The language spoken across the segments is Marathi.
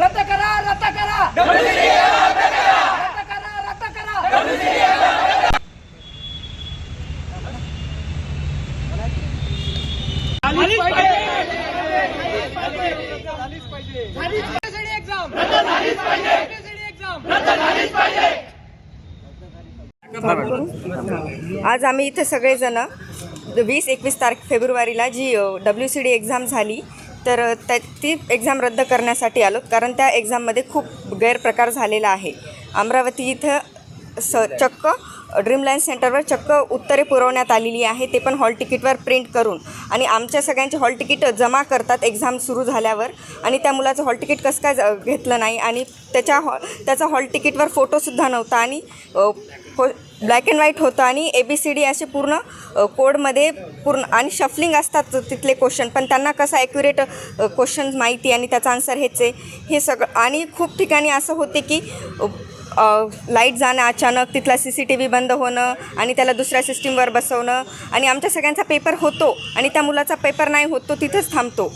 रद्द करा रद्द करा. आज आम्ही इथे सगळेजण वीस एकवीस तारखे फेब्रुवारीला G W C D exam झाली तर त्या ती एक्झाम रद्द करण्यासाठी आलो कारण त्या एक्झाममध्ये खूप गैरप्रकार झालेला आहे. अमरावती इथं स चक्क ड्रीमलाईन सेंटरवर चक्क उत्तरे पुरवण्यात आलेली आहे. ते पण हॉल तिकीटवर प्रिंट करून. आणि आमच्या सगळ्यांचे हॉल तिकीट जमा करतात एक्झाम सुरू झाल्यावर. आणि त्या मुलाचं हॉल तिकीट कसं काय घेतलं नाही. आणि त्याच्या हॉ त्याचा हॉल तिकीटवर फोटोसुद्धा नव्हता. आणि हो ब्लॅक अँड व्हाईट होतं. आणि ए बी सी डी असे पूर्ण कोडमध्ये पूर्ण आणि शफलिंग असतात तिथले क्वेश्चन पण त्यांना कसं ॲक्युरेट क्वेश्चन माहिती आणि त्याचा आन्सर हेच आहे. हे सगळं आणि खूप ठिकाणी असं होते की लाइट जाणं अचानक तिथला सी सी टी व्ही बंद होणं आणि त्याला दुसऱ्या सिस्टीमवर बसवणं आणि आमच्या सगळ्यांचा पेपर होतो आणि त्या मुलाचा पेपर नाही होत तो तिथंच थांबतो.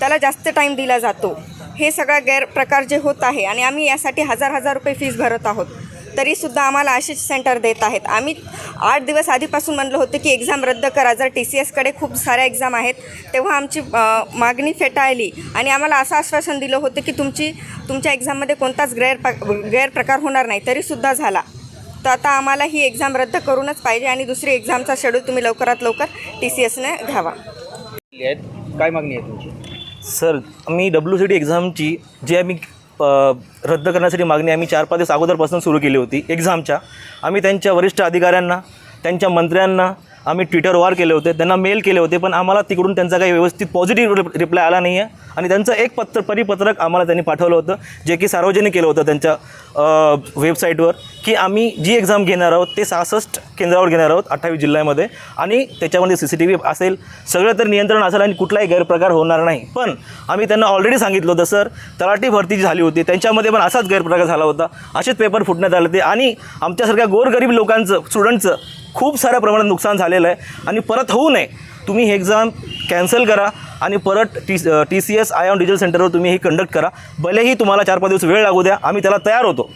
त्याला जास्त टाईम दिला जातो. हे सगळा गैरप्रकार जे होत आहे आणि आम्ही यासाठी हजार हजार रुपये फीस भरत आहोत. तरीसुद्धा आम्हाला असेच सेंटर देत आहेत. आम्ही आठ दिवस आधीपासून म्हणलं होतं की एक्झाम रद्द करा. जर टी सी एसकडे खूप साऱ्या एक्झाम आहेत तेव्हा आमची मागणी फेटाळली आणि आम्हाला असं आश्वासन दिलं होतं की तुमची तुमच्या एक्झाममध्ये कोणताच गैर गैरप्रकार होणार नाही. तरीसुद्धा झाला. तर आता आम्हाला ही एक्झाम रद्द करूनच पाहिजे आणि दुसरी एक्झामचा शेड्यूल तुम्ही लवकरात लवकर टी सी एसने घ्यावा. काय मागणी आहे तुमची? सर मी डब्ल्यू सी डी एक्झामची जी आम्ही रद्द करण्यासाठी मागणी आम्ही चार पाच दिवस अगोदरपासून सुरू केली होती एक्झामच्या. आम्ही त्यांच्या वरिष्ठ अधिकाऱ्यांना त्यांच्या मंत्र्यांना आम्ही ट्विटर वार केले होते त्यांना मेल केले होते पण आम्हाला तिकडून त्यांचा काही व्यवस्थित पॉझिटिव्ह रिप्लाय आला नाही आहे आणि त्यांचं एक पत्र परिपत्रक आम्हाला त्यांनी पाठवलं होतं जे की सार्वजनिक केलं होतं त्यांच्या वेबसाईटवर की आम्ही जी एक्झाम घेणार आहोत ते सहासष्ट केंद्रावर घेणार आहोत अठ्ठावीस जिल्ह्यामध्ये. आणि त्याच्यामध्ये सी सी टी व्ही असेल सगळं तर नियंत्रण असेल आणि कुठलाही गैरप्रकार होणार नाही. पण आम्ही त्यांना ऑलरेडी सांगितलं होतं सर तलाठी भरती जी झाली होती त्यांच्यामध्ये पण असाच गैरप्रकार झाला होता. असेच पेपर फुटण्यात आले ते आणि आमच्यासारख्या गोरगरीब लोकांचं स्टुडंटचं खूप साऱ्या प्रमाणात नुकसान झालेलं आहे. आणि परत होऊ नये. तुम्ही हे एक्झाम कॅन्सल करा. आणि परत T T C S I on digital सेंटरवर तुम्ही ही कंडक्ट करा. भलेही तुम्हाला चार पाच दिवस वेळ लागू द्या आम्ही त्याला तयार होतो.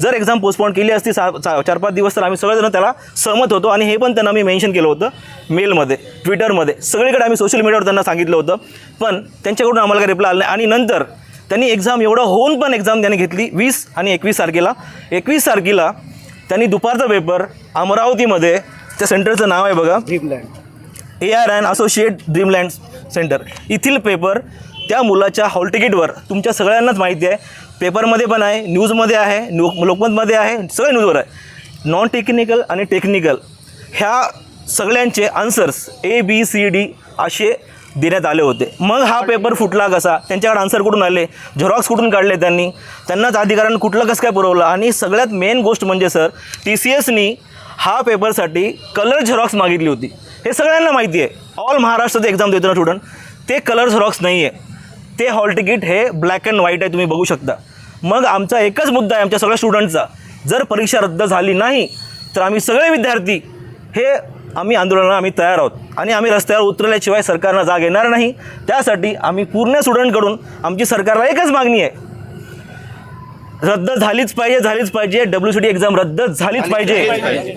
जर एक्झाम पोस्टपोन केली असती सा चार पाच दिवस तर आम्ही सगळेजण त्याला सहमत होतो आणि हे पण त्यांना मी मेन्शन केलं होतं मेलमध्ये ट्विटरमध्ये सगळीकडे आम्ही सोशल मीडियावर त्यांना सांगितलं होतं. पण त्यांच्याकडून आम्हाला काही रिप्लाय आला नाही. आणि नंतर त्यांनी एक्झाम एवढं होऊन पण एक्झाम त्यांनी घेतली वीस आणि एकवीस तारखेला. एकवीस तारखेला त्यांनी दुपारचा पेपर अमरावतीमध्ये त्या सेंटरचं नाव आहे बघा. Dreamland A R and associate Dreamland centre. येथील पेपर त्या मुलाच्या हॉल तिकीटवर तुमच्या सगळ्यांनाच माहिती आहे. पेपरमध्ये पण आहे न्यूजमध्ये आहे न्यू लोकमतमध्ये आहे सगळ्या न्यूजवर आहे. नॉन टेक्निकल आणि टेक्निकल ह्या सगळ्यांचे answers A B C D असे देण्यात आले होते. मग हा पेपर फुटला कसा? त्यांच्याकडे आन्सर कुठून आले? झेरॉक्स कुठून काढले त्यांनी? त्यांनाच अधिकाऱ्यांना कुठलं कसं काय पुरवलं? आणि सगळ्यात मेन गोष्ट म्हणजे सर टी सी एसनी हा पेपरसाठी कलर झेरॉक्स मागितली होती. हे सगळ्यांना माहिती आहे. ऑल महाराष्ट्राचं एक्झाम देतो ना स्टुडंट ते कलर झेरॉक्स नाही आहे ते हॉल तिकीट हे ब्लॅक अँड व्हाईट आहे तुम्ही बघू शकता. मग आमचा एकच मुद्दा आहे आमच्या सगळ्या स्टुडंटचा जर परीक्षा रद्द झाली नाही तर आम्ही सगळे विद्यार्थी हे आम्ही आंदोलनाला आम्ही तयार आहोत. आणि आम्ही रस्त्यावर उतरल्याशिवाय सरकारनं जाग येणार नाही. त्यासाठी आम्ही पूर्ण स्टुडंटकडून आमची सरकारला एकच मागणी आहे. रद्द झालीच पाहिजे झालीच पाहिजे. डब्ल्यू सी डी एक्झाम रद्द झालीच पाहिजे.